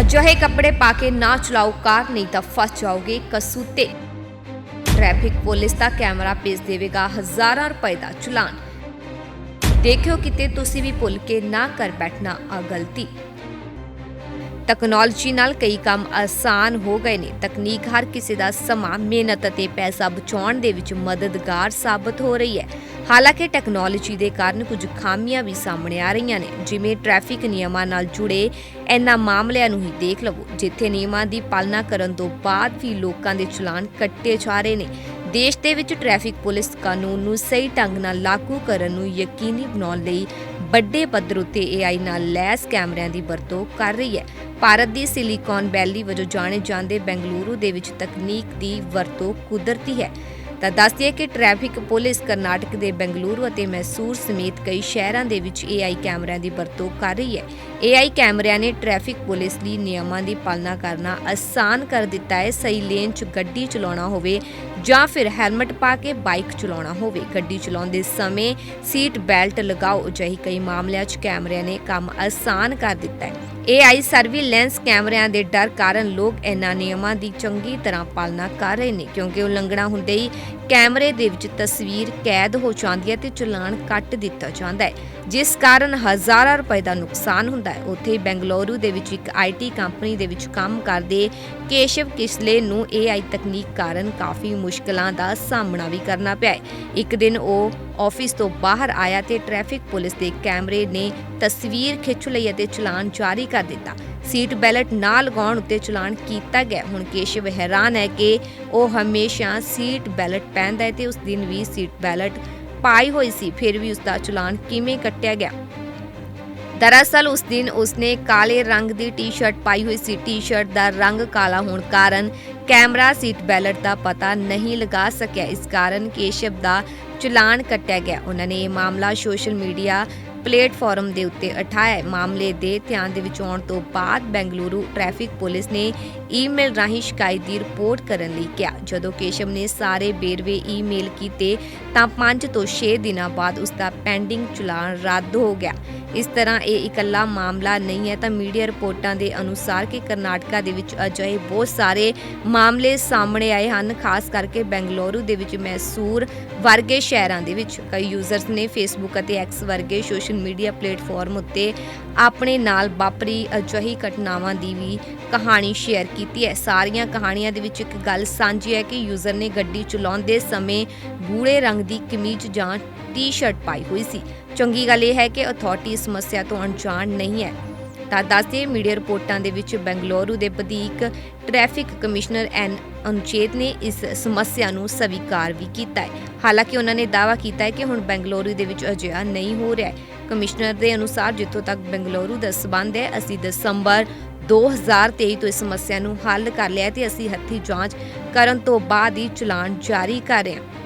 ਅਜਿਹੇ ਕੱਪੜੇ ਪਾ ਕੇ ਨਾ ਚਲਾਓ, ਕਾਰ ਨਹੀਂ ਤਾਂ ਫਸ ਜਾਓਗੇ ਕਸੂਤੇ। ਟ੍ਰੈਫਿਕ ਪੁਲਿਸ ਦਾ ਕੈਮਰਾ ਭੇਜ ਦੇਵੇਗਾ ਹਜ਼ਾਰਾਂ ਰੁਪਏ ਦਾ ਚਲਾਨ। ਦੇਖਿਓ ਕਿਤੇ ਤੁਸੀਂ ਵੀ ਭੁੱਲ ਕੇ ਨਾ ਕਰ ਬੈਠਣਾ ਆ ਗਲਤੀ। ਟੈਕਨੋਲੋਜੀ ਨਾਲ ਕਈ ਕੰਮ ਆਸਾਨ ਹੋ ਗਏ ਨੇ। ਤਕਨੀਕ ਹਰ ਕਿਸੇ ਦਾ ਸਮਾਂ, ਮਿਹਨਤ ਅਤੇ ਪੈਸਾ ਬਚਾਉਣ ਦੇ ਵਿੱਚ ਮਦਦਗਾਰ ਸਾਬਤ ਹੋ ਰਹੀ ਹੈ। ਹਾਲਾਂਕਿ ਟੈਕਨੋਲੋਜੀ ਦੇ ਕਾਰਨ ਕੁਝ ਖਾਮੀਆਂ ਵੀ ਸਾਹਮਣੇ ਆ ਰਹੀਆਂ ਨੇ। ਜਿਵੇਂ ਟ੍ਰੈਫਿਕ ਨਿਯਮਾਂ ਨਾਲ ਜੁੜੇ ਇਹਨਾਂ ਮਾਮਲਿਆਂ ਨੂੰ ਹੀ ਦੇਖ ਲਵੋ, ਜਿੱਥੇ ਨਿਯਮਾਂ ਦੀ ਪਾਲਣਾ ਕਰਨ ਤੋਂ ਬਾਅਦ ਵੀ ਲੋਕਾਂ ਦੇ ਚਲਾਨ ਕੱਟੇ ਜਾ ਰਹੇ ਨੇ। ਦੇਸ਼ ਦੇ ਵਿੱਚ ਟ੍ਰੈਫਿਕ ਪੁਲਿਸ ਕਾਨੂੰਨ ਨੂੰ ਸਹੀ ਢੰਗ ਨਾਲ ਲਾਗੂ ਕਰਨ ਨੂੰ ਯਕੀਨੀ ਬਣਾਉਣ ਲਈ ਵੱਡੇ ਪੱਧਰ ਉੱਤੇ AI ਨਾਲ ਲੈਸ ਕੈਮਰਿਆਂ ਦੀ ਵਰਤੋਂ ਕਰ ਰਹੀ ਹੈ। ਭਾਰਤ ਦੀ ਸਿਲੀਕਾਨ ਵੈਲੀ ਵਜੋਂ ਜਾਣੇ ਜਾਂਦੇ ਬੈਂਗਲੁਰੂ ਦੇ ਵਿੱਚ ਤਕਨੀਕ ਦੀ ਵਰਤੋਂ ਕੁਦਰਤੀ ਹੈ। ਤਾਂ ਦੱਸਦੀ ਹੈ ਕਿ ਟ੍ਰੈਫਿਕ ਪੁਲਿਸ ਕਰਨਾਟਕ ਦੇ ਬੈਂਗਲੁਰੂ ਅਤੇ ਮੈਸੂਰ ਸਮੇਤ ਕਈ ਸ਼ਹਿਰਾਂ ਦੇ ਵਿੱਚ AI ਕੈਮਰਿਆਂ ਦੀ ਵਰਤੋਂ ਕਰ ਰਹੀ ਹੈ। AI ਕੈਮਰਿਆਂ ਨੇ ਟ੍ਰੈਫਿਕ ਪੁਲਿਸ ਲਈ ਨਿਯਮਾਂ ਦੀ ਪਾਲਣਾ ਕਰਨਾ ਆਸਾਨ ਕਰ ਦਿੱਤਾ ਹੈ। ਸਹੀ ਲੇਨ 'ਚ ਗੱਡੀ ਚਲਾਉਣਾ ਹੋਵੇ ਜਾਂ ਫਿਰ ਹੈਲਮਟ ਪਾ ਕੇ ਬਾਈਕ ਚਲਾਉਣਾ ਹੋਵੇ। ਗੱਡੀ ਚਲਾਉਂਦੇ ਸਮੇਂ ਸੀਟ ਬੈਲਟ ਲਗਾਓ। ਅਜਿਹੀ ਕਈ ਮਾਮਲਿਆਂ 'ਚ ਕੈਮਰਿਆਂ ਨੇ ਕੰਮ ਆਸਾਨ ਕਰ ਦਿੱਤਾ ਹੈ। AI ਸਰਵੀਲੈਂਸ ਕੈਮਰਿਆਂ ਦੇ ਡਰ ਕਾਰਨ ਲੋਕ ਇਹਨਾਂ ਨਿਯਮਾਂ ਦੀ ਚੰਗੀ ਤਰ੍ਹਾਂ ਪਾਲਣਾ ਕਰ ਰਹੇ ਨੇ, ਕਿਉਂਕਿ ਉਲੰਘਣਾ ਹੁੰਦੇ ਹੀ ਕੈਮਰੇ ਦੇ ਵਿੱਚ ਤਸਵੀਰ ਕੈਦ ਹੋ ਜਾਂਦੀ ਹੈ ਤੇ ਚਲਾਨ ਕੱਟ ਦਿੱਤਾ ਜਾਂਦਾ ਹੈ, ਜਿਸ ਕਾਰਨ ਹਜ਼ਾਰਾਂ ਰੁਪਏ ਦਾ ਨੁਕਸਾਨ ਹੁੰਦਾ ਹੈ। ਉੱਥੇ ਹੀ ਬੈਂਗਲੁਰੂ ਦੇ ਵਿੱਚ ਇੱਕ ਆਈਟੀ ਕੰਪਨੀ ਦੇ ਵਿੱਚ ਕੰਮ ਕਰਦੇ ਕੇਸ਼ਵ ਕਿਸਲੇ ਨੂੰ AI ਤਕਨੀਕ ਕਾਰਨ ਕਾਫੀ ਮੁਸ਼ਕਲਾਂ ਦਾ ਸਾਹਮਣਾ ਵੀ ਕਰਨਾ ਪਿਆ ਇੱਕ ਦਿਨ ਉਹ ਆਫਿਸ ਤੋਂ ਬਾਹਰ ਆਇਆ ਤੇ ਟ੍ਰੈਫਿਕ ਪੁਲਿਸ ਦੇ ਕੈਮਰੇ ਨੇ ਤਸਵੀਰ ਖਿੱਚ ਲਈ ਅਤੇ ਚਲਾਨ ਜਾਰੀ ਕਰ ਦਿੱਤਾ। ਸੀਟ ਬੈਲਟ ਨਾ ਲਗਾਉਣ ਉੱਤੇ ਚਲਾਨ ਕੀਤਾ ਗਿਆ। ਹੁਣ ਕੇਸ਼ਵ ਹੈਰਾਨ ਹੈ ਕਿ ਉਹ ਹਮੇਸ਼ਾ ਸੀਟ ਬੈਲਟ ਪਹਿਨਦਾ ਹੈ ਤੇ ਉਸ ਦਿਨ ਵੀ ਸੀਟ ਬੈਲਟ ਪਾਈ ਹੋਈ ਸੀ। ਫਿਰ ਵੀ ਉਸ ਦਾ ਚਲਾਨ ਕਿਵੇਂ ਕੱਟਿਆ ਗਿਆ? ਦਰਅਸਲ ਉਸ ਦਿਨ ਉਸਨੇ ਕਾਲੇ ਰੰਗ ਦੀ ਟੀ-ਸ਼ਰਟ ਪਾਈ ਹੋਈ ਸੀ। ਟੀ-ਸ਼ਰਟ ਦਾ ਰੰਗ ਕਾਲਾ ਹੋਣ ਕਾਰਨ ਕੈਮਰਾ ਸੀਟ ਬੈਲਟ ਦਾ ਪਤਾ ਨਹੀਂ ਲਗਾ ਸਕਿਆ। ਇਸ ਕਾਰਨ ਕੇਸ਼ਵ ਦਾ ਚਲਾਨ ਕੱਟਿਆ ਗਿਆ। ਉਹਨਾਂ ਨੇ ਇਹ ਮਾਮਲਾ ਸੋਸ਼ਲ ਮੀਡੀਆ ਪਲੇਟਫਾਰਮ ਦੇ ਉੱਤੇ ਉਠਾਇਆ ਮਾਮਲੇ ਦੇ ਧਿਆਨ ਦੇ ਵਿੱਚ ਆਉਣ ਤੋਂ ਬਾਅਦ ਬੈਂਗਲੁਰੂ ਟ੍ਰੈਫਿਕ ਪੁਲਿਸ ਨੇ ਈਮੇਲ ਰਾਹੀਂ ਸ਼ਿਕਾਇਤ ਦੀ ਰਿਪੋਰਟ ਕਰਨ ਲਈ ਕਿਹਾ। ਜਦੋਂ ਕੇਸ਼ਵ ਨੇ ਸਾਰੇ ਬੇਰਵੇ ਈਮੇਲ ਕੀਤੇ ਤਾਂ 5 ਤੋਂ 6 ਦਿਨਾਂ ਬਾਅਦ ਉਸ ਦਾ ਪੈਂਡਿੰਗ ਚਲਾਨ ਰੱਦ ਹੋ ਗਿਆ। ਇਸ ਤਰ੍ਹਾਂ ਇਹ ਇਕੱਲਾ ਮਾਮਲਾ ਨਹੀਂ ਹੈ ਤਾਂ ਮੀਡੀਆ ਰਿਪੋਰਟਾਂ ਦੇ ਅਨੁਸਾਰ ਕਿ ਕਰਨਾਟਕਾ ਦੇ ਵਿੱਚ ਅਜਿਹੇ ਬਹੁਤ ਸਾਰੇ ਮਾਮਲੇ ਸਾਹਮਣੇ ਆਏ ਹਨ, ਖਾਸ ਕਰਕੇ ਬੈਂਗਲੁਰੂ ਦੇ ਵਿੱਚ ਮੈਸੂਰ ਵਰਗੇ ਸ਼ਹਿਰਾਂ ਦੇ ਵਿੱਚ। ਕਈ ਯੂਜ਼ਰਸ ਨੇ ਫੇਸਬੁੱਕ ਅਤੇ ਐਕਸ ਵਰਗੇ ਸੋਸ਼ਲ ਮੀਡੀਆ ਪਲੇਟਫਾਰਮ ਉੱਤੇ ਆਪਣੇ ਨਾਲ ਵਾਪਰੀ ਅਜਿਹੀ ਘਟਨਾਵਾਂ ਦੀ ਵੀ ਕਹਾਣੀ ਸ਼ੇਅਰ ਕੀਤੀ ਹੈ। ਸਾਰੀਆਂ ਕਹਾਣੀਆਂ ਦੇ ਵਿੱਚ ਇੱਕ ਗੱਲ ਸਾਂਝੀ ਹੈ ਕਿ ਯੂਜ਼ਰ ਨੇ ਗੱਡੀ ਚਲਾਉਂਦੇ ਸਮੇਂ ਗੂੜੇ ਰੰਗ ਦੀ ਕਮੀਜ਼ ਜਾਂ ਟੀ-ਸ਼ਰਟ ਪਾਈ ਹੋਈ ਸੀ। ਚੰਗੀ ਗੱਲ ਇਹ ਹੈ ਕਿ ਅਥਾਰਟੀ ਸਮੱਸਿਆ ਤੋਂ ਅਣਜਾਣ ਨਹੀਂ ਹੈ। ਤਾਂ ਦੱਸਦੇ ਮੀਡੀਆ ਰਿਪੋਰਟਾਂ ਦੇ ਵਿੱਚ ਬੈਂਗਲੁਰੂ ਦੇ ਵਧੀਕ ਟ੍ਰੈਫਿਕ ਕਮਿਸ਼ਨਰ ਐਨ ਅਨੁਚੇਤ ਨੇ ਇਸ ਸਮੱਸਿਆ ਨੂੰ ਸਵੀਕਾਰ ਵੀ ਕੀਤਾ ਹੈ। ਹਾਲਾਂਕਿ ਉਹਨਾਂ ਨੇ ਦਾਅਵਾ ਕੀਤਾ ਹੈ ਕਿ ਹੁਣ ਬੈਂਗਲੁਰੂ ਦੇ ਵਿੱਚ ਅਜਿਹਾ ਨਹੀਂ ਹੋ ਰਿਹਾ ਕਮਿਸ਼ਨਰ ਦੇ ਅਨੁਸਾਰ ਜਿੱਥੋਂ ਤੱਕ ਬੈਂਗਲੁਰੂ ਦਾ ਸਬੰਧ ਹੈ, ਅਸੀਂ ਦਸੰਬਰ 2023 ਤੋਂ ਇਸ ਸਮੱਸਿਆ ਨੂੰ ਹੱਲ ਕਰ ਲਿਆ ਹੈ ਤੇ ਅਸੀਂ ਹੱਥੀ ਜਾਂਚ ਕਰਨ ਤੋਂ ਬਾਅਦ ਹੀ ਚਲਾਨ ਜਾਰੀ ਕਰ ਰਹੇ ਹਾਂ।